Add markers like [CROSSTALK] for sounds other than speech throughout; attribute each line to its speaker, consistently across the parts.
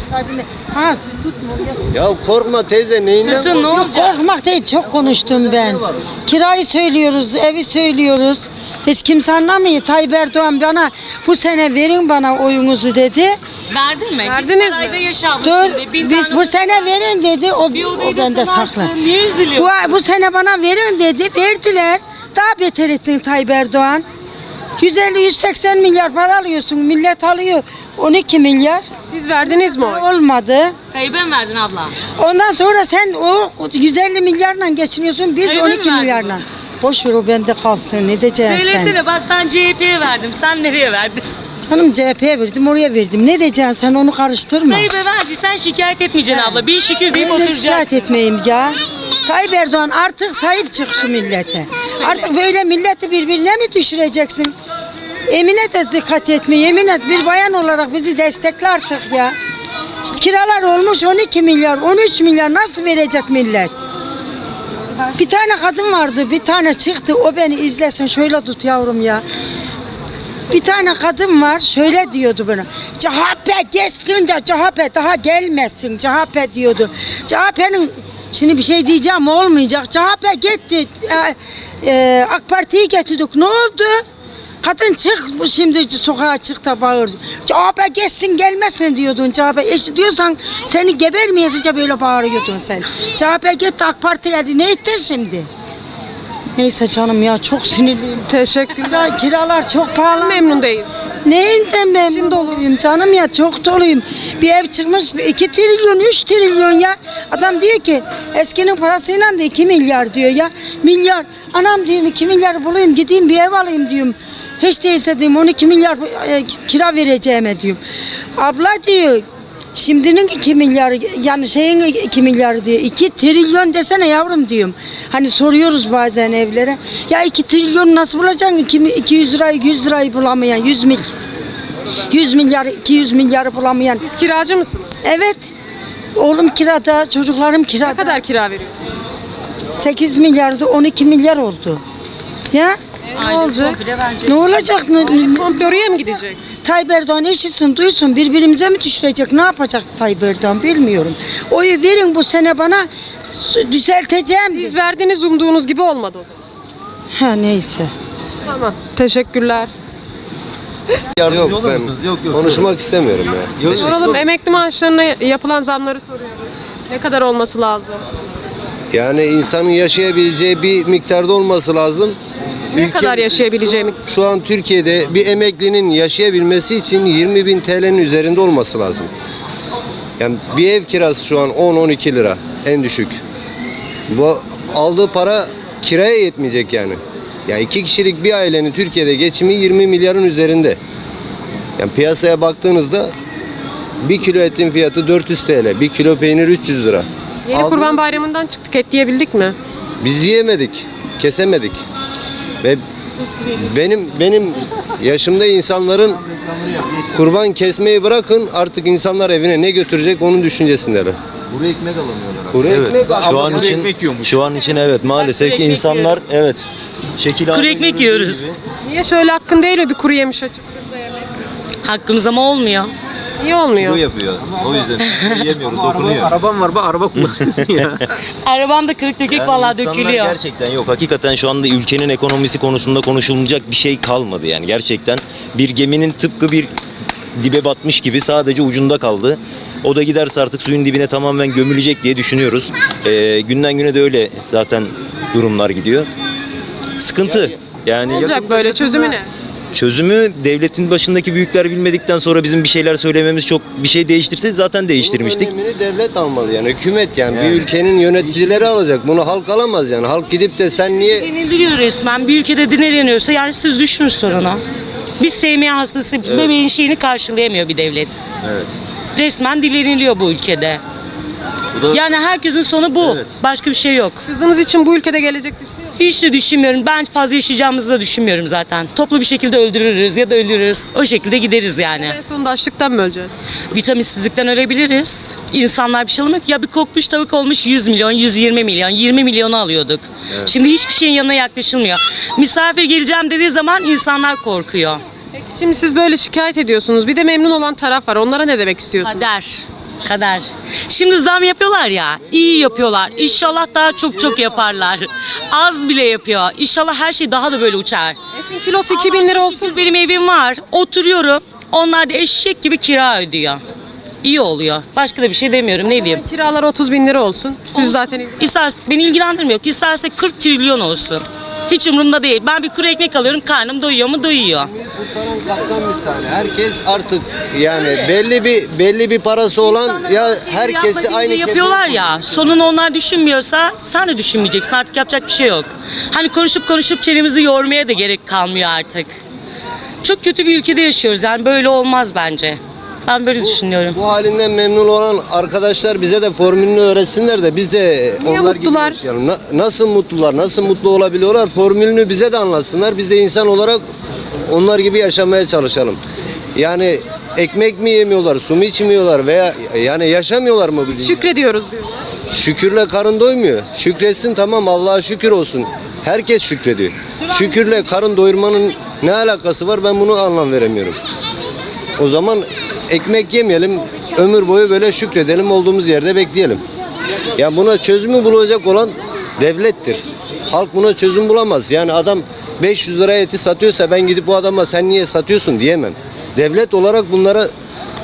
Speaker 1: hesabını. Ha siz tutma. oraya.
Speaker 2: Ya korkma teyze neyinden
Speaker 3: Kızım ne
Speaker 1: Yok korkmak değil çok konuştum ben. Kirayı söylüyoruz, evi söylüyoruz. Hiç kimse anlamıyor. Tayyip Erdoğan bana bu sene verin bana oyunuzu dedi.
Speaker 3: Verdin mi?
Speaker 4: Verdiniz
Speaker 3: Biz sarayda
Speaker 4: mi?
Speaker 3: yaşamış
Speaker 1: Dur
Speaker 3: şimdi. Bin
Speaker 1: biz bu sene verin dedi. O,
Speaker 3: Bir
Speaker 1: o bende saklı.
Speaker 3: Niye üzülüyorsun?
Speaker 1: Bu, bu sene bana verin dedi. Verdiler. Daha beter ettin Tayyip Erdoğan. 150-180 milyar para alıyorsun. Millet alıyor 12 milyar.
Speaker 4: Siz verdiniz mi oy?
Speaker 1: Olmadı.
Speaker 3: Tayyip'e mi verdin abla?
Speaker 1: Ondan sonra sen o 150 milyarla geçiniyorsun. Biz
Speaker 3: Tayyip'e mi
Speaker 1: 12
Speaker 3: verdin
Speaker 1: milyarla. Boş ver o bende kalsın. Ne diyeceksin sen?
Speaker 3: Söylesene bak ben CHP'ye verdim. Sen nereye verdin?
Speaker 1: Canım CHP'ye verdim oraya verdim. Ne diyeceksin sen onu karıştırma.
Speaker 3: Tayyip'e verdiysen şikayet etmeyeceksin abla. Bir şükür deyip
Speaker 1: de
Speaker 3: oturacaksın.
Speaker 1: şikayet etmeyeyim ya. Tayyip Erdoğan artık sahip çık şu millete. Artık böyle milleti birbirine mi düşüreceksin? Emine de dikkat etme. Emine bir bayan olarak bizi destekle artık ya. Kiralar olmuş 12 milyar, 13 milyar nasıl verecek millet? Bir tane kadın vardı, bir tane çıktı. O beni izlesin. Şöyle tut yavrum ya. Bir tane kadın var şöyle diyordu bana. CHP geçsin de CHP daha gelmesin CHP diyordu. CHP'nin şimdi bir şey diyeceğim olmayacak. CHP gitti. e, e, AK Parti'yi getirdik. Ne oldu? Kadın çık şimdi sokağa çık da bağır. CHP geçsin gelmesin diyordun CHP. Eş diyorsan seni gebermeyesice böyle bağırıyordun sen. CHP gitti AK Parti geldi. Ne ettin şimdi? Neyse canım ya çok sinirliyim.
Speaker 4: Teşekkürler.
Speaker 1: Kiralar çok pahalı.
Speaker 4: Memnun değil.
Speaker 1: Neyinden memnun
Speaker 4: dolu.
Speaker 1: doluyum canım ya çok doluyum. Bir ev çıkmış 2 trilyon 3 trilyon ya. Adam diyor ki eskinin parasıyla da 2 milyar diyor ya. Milyar. Anam diyorum 2 milyar bulayım gideyim bir ev alayım diyorum. Hiç değilse diyorum 12 milyar e, kira vereceğime diyorum. Abla diyor Şimdinin 2 milyar yani şeyin 2 milyar diyor. 2 trilyon desene yavrum diyorum. Hani soruyoruz bazen evlere. Ya 2 trilyon nasıl bulacaksın? 2, 200 lirayı 100 lirayı bulamayan 100 mil. 100 milyar 200 milyarı bulamayan.
Speaker 4: Siz kiracı mısınız?
Speaker 1: Evet. Oğlum kirada, çocuklarım
Speaker 4: Ne
Speaker 1: kirada.
Speaker 4: kadar kira veriyor?
Speaker 1: 8 milyardı 12 milyar oldu. Ya
Speaker 4: Ne olacak?
Speaker 1: Ne olacak? Ne,
Speaker 4: Komple oraya mı gidecek?
Speaker 1: Tayyip Erdoğan eşitsin, duysun. Birbirimize mi düşürecek? Ne yapacak Tayyip Erdoğan bilmiyorum. Oyu verin bu sene bana s- düzelteceğim.
Speaker 4: Siz verdiniz umduğunuz gibi olmadı o zaman.
Speaker 1: Ha neyse.
Speaker 4: Tamam. Teşekkürler.
Speaker 2: Yok
Speaker 5: olur
Speaker 2: ben
Speaker 5: musunuz? Yok, yok,
Speaker 2: konuşmak istemiyorum ya.
Speaker 5: Yok,
Speaker 4: Soralım emekli maaşlarına yapılan zamları soruyoruz. Ne kadar olması lazım?
Speaker 2: Yani insanın yaşayabileceği bir miktarda olması lazım.
Speaker 4: Ne
Speaker 2: Ülke-
Speaker 4: kadar yaşayabileceğimi?
Speaker 2: Şu an Türkiye'de bir emeklinin yaşayabilmesi için 20 bin TL'nin üzerinde olması lazım. Yani bir ev kirası şu an 10-12 lira en düşük. Bu aldığı para kiraya yetmeyecek yani. Ya iki kişilik bir ailenin Türkiye'de geçimi 20 milyarın üzerinde. Yani piyasaya baktığınızda bir kilo etin fiyatı 400 TL, bir kilo peynir 300 lira.
Speaker 4: Yeni
Speaker 2: Aldığınız-
Speaker 4: Kurban Bayramı'ndan çıktık et yiyebildik mi?
Speaker 2: Biz yiyemedik, kesemedik. Ve benim benim yaşımda insanların kurban kesmeyi bırakın artık insanlar evine ne götürecek onun düşüncesindeler.
Speaker 5: Kuru ekmek alamıyorlar.
Speaker 2: Kuru
Speaker 5: Evet.
Speaker 2: ekmek
Speaker 5: Şu an için
Speaker 2: ekmek
Speaker 5: yiyormuş. Şu an için evet maalesef ki insanlar evet şekil
Speaker 3: Kuru ekmek yiyoruz.
Speaker 5: gibi.
Speaker 4: Niye şöyle hakkın değil mi bir kuru yemiş açıkçası yemek?
Speaker 3: Hakkımız ama olmuyor.
Speaker 5: Kilo
Speaker 4: olmuyor?
Speaker 5: yapıyor. O yüzden yiyemiyoruz, dokunuyor.
Speaker 6: Arabam var bak araba kullanıyorsun ya. [LAUGHS]
Speaker 3: Arabamda kırık dökük
Speaker 5: Yani
Speaker 3: vallahi
Speaker 5: insanlar
Speaker 3: dökülüyor.
Speaker 5: gerçekten yok. Hakikaten şu anda ülkenin ekonomisi konusunda konuşulmayacak bir şey kalmadı yani. Gerçekten bir geminin tıpkı bir dibe batmış gibi sadece ucunda kaldı. O da giderse artık suyun dibine tamamen gömülecek diye düşünüyoruz. Ee, günden güne de öyle zaten durumlar gidiyor. Sıkıntı. Yani
Speaker 4: olacak böyle çözümü ne?
Speaker 5: Çözümü devletin başındaki büyükler bilmedikten sonra bizim bir şeyler söylememiz çok bir şey değiştirse zaten değiştirmiştik.
Speaker 2: Bunun önlemini devlet almalı yani hükümet yani,
Speaker 5: Yani.
Speaker 2: bir ülkenin yöneticileri alacak. Bunu halk alamaz yani. Halk gidip de sen niye
Speaker 3: Deniliyor resmen. Bir ülkede dinleniyorsa yani siz düşünün sorunu. Biz sevmeye hastası bebeğin şeyini karşılayamıyor bir devlet.
Speaker 5: Evet.
Speaker 3: Resmen dileniliyor bu ülkede.
Speaker 5: Bu da
Speaker 3: Yani herkesin sonu bu.
Speaker 5: Evet.
Speaker 3: Başka bir şey yok.
Speaker 4: Kızınız için bu ülkede gelecek düşünüyor?
Speaker 3: Hiç de düşünmüyorum. Ben fazla yaşayacağımızı da düşünmüyorum zaten. Toplu bir şekilde öldürürüz ya da ölürüz. O şekilde gideriz yani.
Speaker 4: En sonunda açlıktan mı öleceğiz?
Speaker 3: Vitaminsizlikten ölebiliriz. İnsanlar bir şey alamıyor. ki. Ya bir kokmuş tavuk olmuş 100 milyon, 120 milyon, 20 milyonu alıyorduk. Şimdi hiçbir şeyin yanına yaklaşılmıyor. Misafir geleceğim dediği zaman insanlar korkuyor.
Speaker 4: Peki şimdi siz böyle şikayet ediyorsunuz. Bir de memnun olan taraf var. Onlara ne demek istiyorsunuz?
Speaker 3: Kader. Kader. Şimdi zam yapıyorlar ya, iyi yapıyorlar. İnşallah daha çok çok yaparlar. Az bile yapıyor. İnşallah her şey daha da böyle uçar.
Speaker 4: Etin kilosu 2000 lira olsun.
Speaker 3: Benim evim var. Oturuyorum. Onlar da eşek gibi kira ödüyor. İyi oluyor. Başka da bir şey demiyorum. Ne diyeyim?
Speaker 4: Kiralar 30 bin lira olsun. Siz zaten
Speaker 3: İsterse beni ilgilendirmiyor. İsterse 40 trilyon olsun. Hiç umurumda değil. Ben bir kuru ekmek alıyorum. Karnım doyuyor mu? Doyuyor.
Speaker 2: Kurtaran kaptan misali. Herkes artık yani belli bir belli bir parası olan ya herkesi
Speaker 3: Yapma
Speaker 2: aynı
Speaker 3: yapıyorlar ya. Sonunu onlar düşünmüyorsa sen de düşünmeyeceksin. Artık yapacak bir şey yok. Hani konuşup konuşup çenemizi yormaya da gerek kalmıyor artık. Çok kötü bir ülkede yaşıyoruz. Yani böyle olmaz bence. Ben böyle düşünüyorum.
Speaker 2: Bu halinden memnun olan arkadaşlar bize de formülünü öğretsinler de biz de
Speaker 4: Niye
Speaker 2: onlar
Speaker 4: mutlular?
Speaker 2: gibi yaşayalım. Na- nasıl mutlular, nasıl mutlu olabiliyorlar formülünü bize de anlatsınlar. Biz de insan olarak onlar gibi yaşamaya çalışalım. Yani ekmek mi yemiyorlar, su mu içmiyorlar veya yani yaşamıyorlar mı bu dünyada?
Speaker 4: şükrediyoruz diyorlar.
Speaker 2: Şükürle karın doymuyor. Şükretsin tamam Allah'a şükür olsun. Herkes şükrediyor. Şükürle karın doyurmanın ne alakası var ben bunu anlam veremiyorum. O zaman ekmek yemeyelim, ömür boyu böyle şükredelim, olduğumuz yerde bekleyelim. Ya buna çözümü bulacak olan devlettir. Halk buna çözüm bulamaz. Yani adam 500 liraya eti satıyorsa ben gidip bu adama sen niye satıyorsun diyemem. Devlet olarak bunlara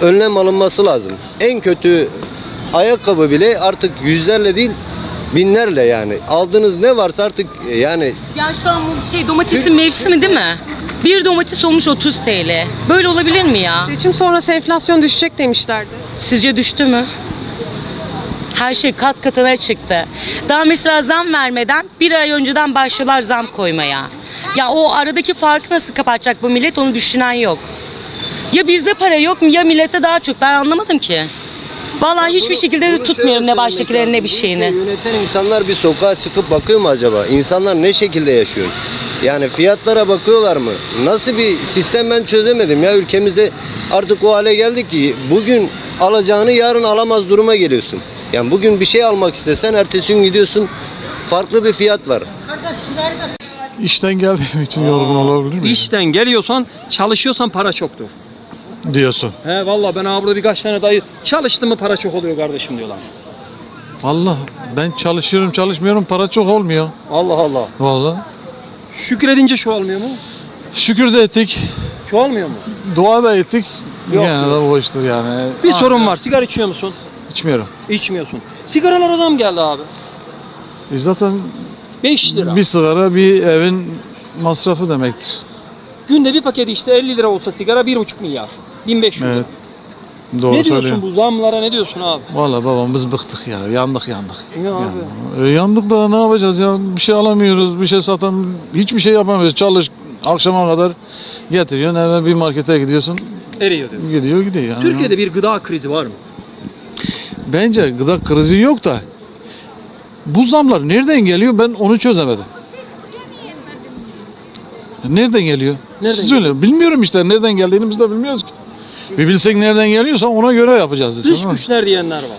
Speaker 2: önlem alınması lazım. En kötü ayakkabı bile artık yüzlerle değil binlerle yani. Aldığınız ne varsa artık yani
Speaker 3: Ya şu an bu şey domatesin mevsimi değil mi? Bir domates olmuş 30 TL. Böyle olabilir mi ya?
Speaker 4: Seçim sonrası enflasyon düşecek demişlerdi.
Speaker 3: Sizce düştü mü? Her şey kat katına çıktı. Daha mesela zam vermeden bir ay önceden başlıyorlar zam koymaya. Ya o aradaki farkı nasıl kapatacak bu millet onu düşünen yok. Ya bizde para yok mu ya millette daha çok ben anlamadım ki. Vallahi hiçbir şekilde de
Speaker 2: Bunu
Speaker 3: tutmuyorum ne baştakilerin ne bir şeyini.
Speaker 2: Yöneten insanlar bir sokağa çıkıp bakıyor mu acaba? İnsanlar ne şekilde yaşıyor? Yani fiyatlara bakıyorlar mı? Nasıl bir sistem ben çözemedim ya ülkemizde artık o hale geldik ki bugün alacağını yarın alamaz duruma geliyorsun. Yani bugün bir şey almak istesen ertesi gün gidiyorsun farklı bir fiyat var.
Speaker 7: İşten geldiğim için yorgun olabilir miyim?
Speaker 6: İşten geliyorsan, çalışıyorsan para çoktur.
Speaker 7: Diyorsun.
Speaker 6: He valla ben abi burada birkaç tane dayı çalıştı mı para çok oluyor kardeşim diyorlar.
Speaker 7: Allah ben çalışıyorum çalışmıyorum para çok olmuyor.
Speaker 6: Allah Allah.
Speaker 7: Vallahi.
Speaker 6: Şükredince şu olmuyor mu?
Speaker 7: Şükür de ettik.
Speaker 6: Şu olmuyor mu?
Speaker 7: Dua da ettik.
Speaker 6: Yok,
Speaker 7: Gene de boştur yani.
Speaker 6: Bir
Speaker 7: Ha,
Speaker 6: sorun var. Sigara içiyor musun?
Speaker 7: İçmiyorum.
Speaker 6: İçmiyorsun. Sigaralara zam geldi abi.
Speaker 7: E zaten
Speaker 6: 5 lira.
Speaker 7: bir sigara bir evin masrafı demektir.
Speaker 6: Günde bir paketi işte 50 lira olsa sigara 1,5 milyar. 1500 lira.
Speaker 7: Evet. Doğru
Speaker 6: Ne diyorsun
Speaker 7: söylüyorsun.
Speaker 6: bu zamlara ne diyorsun abi?
Speaker 7: Valla babam biz bıktık ya. Yandık yandık.
Speaker 6: Ya abi.
Speaker 7: Yandık. E, yandık da ne yapacağız ya? Bir şey alamıyoruz, bir şey satan, hiçbir şey yapamıyoruz. Çalış akşama kadar getiriyorsun. Hemen bir markete gidiyorsun.
Speaker 6: Eriyor diyor.
Speaker 7: Gidiyor gidiyor yani.
Speaker 6: Türkiye'de bir gıda krizi var mı?
Speaker 7: Bence gıda krizi yok da bu zamlar nereden geliyor ben onu çözemedim. Nereden geliyor?
Speaker 6: Nereden
Speaker 7: Siz söyle. Bilmiyorum işte nereden geldiğini biz de bilmiyoruz ki. Bir bilsek nereden geliyorsa ona göre yapacağız. Dış
Speaker 6: güçler diyenler var.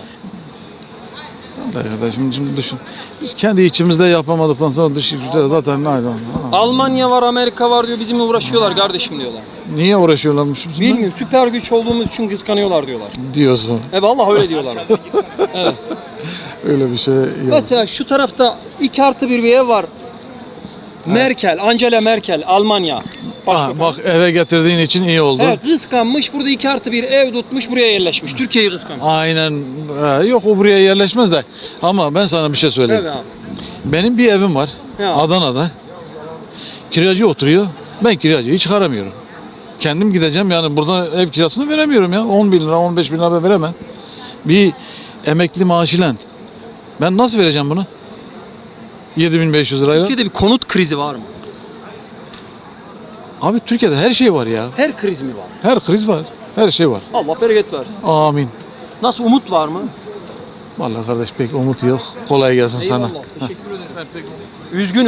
Speaker 7: Kardeşim şimdi düşün. Biz kendi içimizde yapamadıktan sonra dış güçler zaten aynen.
Speaker 6: Almanya var, Amerika var diyor bizimle uğraşıyorlar kardeşim diyorlar.
Speaker 7: Niye uğraşıyorlarmış bizimle?
Speaker 6: Bilmiyorum süper güç olduğumuz için kıskanıyorlar diyorlar.
Speaker 7: Diyorsun.
Speaker 6: E vallahi öyle diyorlar. [LAUGHS]
Speaker 7: Öyle bir şey yok.
Speaker 6: Mesela şu tarafta iki artı bir bir ev var. Merkel, Angela Merkel, Almanya.
Speaker 7: Ha,
Speaker 6: Başbakan.
Speaker 7: bak eve getirdiğin için iyi oldu.
Speaker 6: Evet, kıskanmış burada iki artı bir ev tutmuş buraya yerleşmiş. Türkiye'yi kıskanmış.
Speaker 7: Aynen. Ee, yok o buraya yerleşmez de. Ama ben sana bir şey söyleyeyim.
Speaker 6: Evet abi.
Speaker 7: Benim bir evim var.
Speaker 6: Ya.
Speaker 7: Adana'da. Kiracı oturuyor. Ben kiracıyı çıkaramıyorum. Kendim gideceğim yani burada ev kirasını veremiyorum ya. 10 bin lira 15 bin lira ben veremem. Bir emekli maaşıyla ben nasıl vereceğim bunu? 7500 lirayla.
Speaker 6: Türkiye'de bir konut krizi var mı?
Speaker 7: Abi Türkiye'de her şey var ya.
Speaker 6: Her kriz mi var?
Speaker 7: Her kriz var. Her şey var.
Speaker 6: Allah bereket versin.
Speaker 7: Amin.
Speaker 6: Nasıl umut var mı?
Speaker 7: Vallahi kardeş pek umut yok. Kolay gelsin sana.
Speaker 6: Eyvallah. Teşekkür ederim. Üzgün